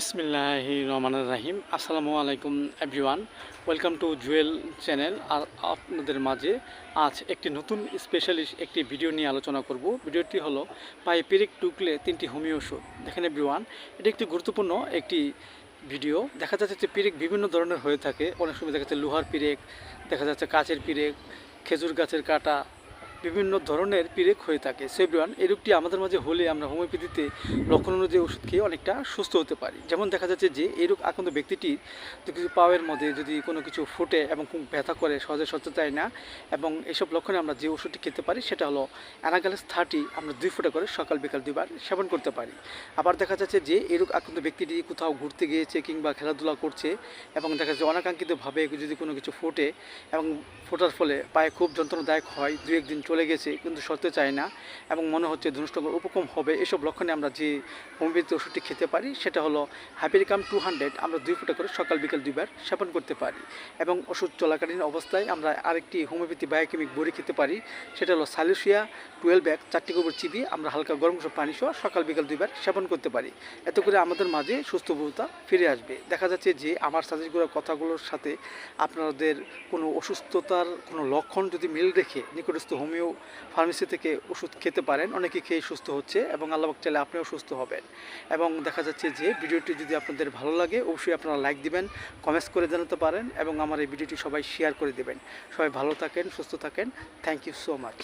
বিসমিল্লাহ রহমান রাহিম। আসসালামু আলাইকুম, everyone. Welcome to Jewel channel. আর আপনাদের মাঝে আজ একটি নতুন স্পেশালিস্ট একটি ভিডিও নিয়ে আলোচনা করব। ভিডিওটি হলো পায়ে পেরেক টুকলে তিনটি হোমিও ওষুধ। দেখেন এভরিওয়ান, এটি একটি গুরুত্বপূর্ণ একটি ভিডিও। দেখা যাচ্ছে যে পিরেক বিভিন্ন ধরনের হয়ে থাকে। অনেক সময় দেখা যাচ্ছে লোহার পিরেক, দেখা যাচ্ছে কাচের পিরেক, খেজুর গাছের কাটা বিভিন্ন ধরনের পিরেক হয়ে থাকে। সেভরিওয়ান এই রোগটি আমাদের মাঝে হলে আমরা হোমিওপ্যাথিতে লক্ষণ অনুযায়ী ওষুধ খেয়ে অনেকটা সুস্থ হতে পারি। যেমন দেখা যাচ্ছে যে এই রোগ আক্রান্ত ব্যক্তিটির যদি কিছু পাওয়ের মধ্যে যদি কোনো কিছু ফুটে এবং ব্যথা করে, সহজে সরতে চায় না এবং এইসব লক্ষণে আমরা যে ওষুধটি খেতে পারি, সেটা হলো অ্যানাগালেস থার্টি, আমরা দুই ফুটা করে সকাল, বিকাল দুইবার সেবন করতে পারি। আবার দেখা যাচ্ছে যে এই রোগ আক্রান্ত ব্যক্তিটি কোথাও ঘুরতে গিয়েছে কিংবা খেলাধুলা করছে এবং দেখা যাচ্ছে অনাকাঙ্ক্ষিতভাবে যদি কোনো কিছু ফোটে এবং ফোটার ফলে পায়ে খুব যন্ত্রণাদায়ক হয় দু একদিন চলে গেছে, কিন্তু সরতে চায় না এবং মনে হচ্ছে ধনুষ্টঙ্গর উপকম হবে। এসব লক্ষণে আমরা যে হোমিওপ্যাথি ওষুধটি খেতে পারি, সেটা হলো হ্যাপিরিকাম টু হান্ড্রেড। আমরা দুই ফুটা করে সকাল, বিকাল দুইবার সেবন করতে পারি এবং ওষুধ চলাকালীন অবস্থায় আমরা আরেকটি হোমিওপ্যাথি বায়োকেমিক বড়ি খেতে পারি, সেটা হলো সালিসিয়া টুয়েলভ ব্যাগ, চারটি গোবর চিবিয়ে আমরা হালকা গরম গরম পানি সহ সকাল বিকাল দুইবার সেবন করতে পারি। এত করে আমাদের মাঝে সুস্থবোধতা ফিরে আসবে। দেখা যাচ্ছে যে আমার সাজেস্ট করা কথাগুলোর সাথে আপনাদের কোনো অসুস্থতার কোনো লক্ষণ যদি মিল রেখে নিকটস্থ হোমিও ফার্মেসি থেকে ওষুধ খেতে পারেন, অনেকে খেয়ে সুস্থ হচ্ছে এবং আল্লাহ চাইলে আপনিও সুস্থ হবেন। এবং দেখা যাচ্ছে যে ভিডিওটি যদি আপনাদের ভালো লাগে, অবশ্যই আপনারা লাইক দিবেন, কমেন্টস করে জানাতে পারেন এবং আমার এই ভিডিওটি সবাই শেয়ার করে দেবেন। সবাই ভালো থাকেন, সুস্থ থাকেন। Thank you so much.